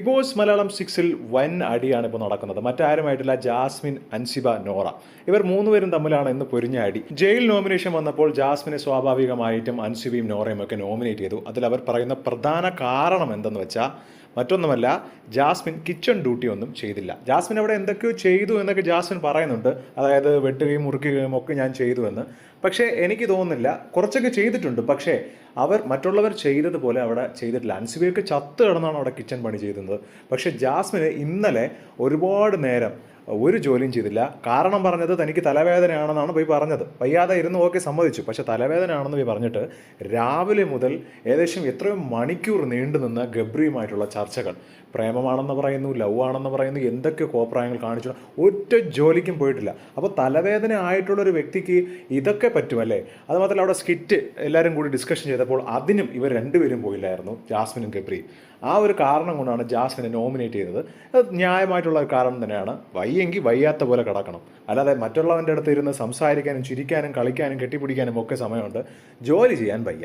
Big boss Malayalam സിക്സിൽ വൻ അടിയാണ് ഇപ്പോൾ നടക്കുന്നത്. മറ്റാരുമായിട്ടില്ല ജാസ്മിൻ അൻസിബ നോറ. ഇവർ മൂന്നുപേരും തമ്മിലാണ് ഇന്ന് പൊരിഞ്ഞ അടി. ജയിൽ നോമിനേഷൻ വന്നപ്പോൾ ജാസ്മിനെ സ്വാഭാവികമായിട്ടും അൻസിബയും നോറയും ഒക്കെ നോമിനേറ്റ് ചെയ്തു. അതിൽ അവർ പറയുന്ന പ്രധാന കാരണം എന്തെന്ന് വെച്ചാൽ മറ്റൊന്നുമല്ല ജാസ്മിൻ കിച്ചൺ ഡ്യൂട്ടി ഒന്നും ചെയ്തില്ല. ജാസ്മിൻ അവിടെ എന്തൊക്കെയോ ചെയ്തു എന്നൊക്കെ ജാസ്മിൻ പറയുന്നുണ്ട്. അതായത് വെട്ടുകയും മുറിക്കുകയും ഒക്കെ ഞാൻ ചെയ്തു എന്ന് പക്ഷേ എനിക്ക് തോന്നുന്നില്ല കുറച്ചൊക്കെ ചെയ്തിട്ടുണ്ട്. പക്ഷേ അവർ മറ്റുള്ളവർ ചെയ്തതുപോലെ അവിടെ ചെയ്തിട്ടില്ല. അൻസുബിയൊക്കെ ചത്ത് കിടന്നാണ് അവിടെ കിച്ചൺ പണി ചെയ്തത്. പക്ഷേ ജാസ്മിന് ഇന്നലെ ഒരുപാട് നേരം ഒരു ജോലിയും ചെയ്തില്ല. കാരണം പറഞ്ഞത് തനിക്ക് തലവേദനയാണെന്നാണ് പോയി പറഞ്ഞത്. വയ്യാതെ ഇരുന്ന് ഓക്കെ സമ്മതിച്ചു. പക്ഷേ തലവേദനയാണെന്ന് പോയി പറഞ്ഞിട്ട് രാവിലെ മുതൽ ഏകദേശം എത്രയോ മണിക്കൂർ നീണ്ടു നിന്ന ഗബ്രിയുമായിട്ടുള്ള ചർച്ചകൾ. പ്രേമമാണെന്ന് പറയുന്നു ലവ് ആണെന്ന് പറയുന്നു എന്തൊക്കെ കോപ്രായങ്ങൾ കാണിച്ചു. ഒറ്റ ജോലിക്കും പോയിട്ടില്ല. അപ്പോൾ തലവേദന ആയിട്ടുള്ള ഒരു വ്യക്തിക്ക് ഇതൊക്കെ പറ്റുമല്ലേ? അതുമാത്രമല്ല അവിടെ സ്കിറ്റ് എല്ലാവരും കൂടി ഡിസ്കഷൻ ചെയ്തപ്പോൾ അതിനും ഇവർ രണ്ടുപേരും പോയില്ലായിരുന്നു ജാസ്മിനും ഗബ്രിയും. ആ ഒരു കാരണം കൊണ്ടാണ് ജാസ്മിനെ നോമിനേറ്റ് ചെയ്തത്. അത് ന്യായമായിട്ടുള്ള ഒരു കാരണം തന്നെയാണ്. വയ്യെങ്കിൽ വയ്യാത്ത പോലെ കിടക്കണം. അല്ലാതെ മറ്റുള്ളവന്റെ അടുത്ത് ഇരുന്ന് സംസാരിക്കാനും ചിരിക്കാനും കളിക്കാനും കെട്ടിപ്പിടിക്കാനും ഒക്കെ സമയമുണ്ട്. ജോലി ചെയ്യാൻ വയ്യ.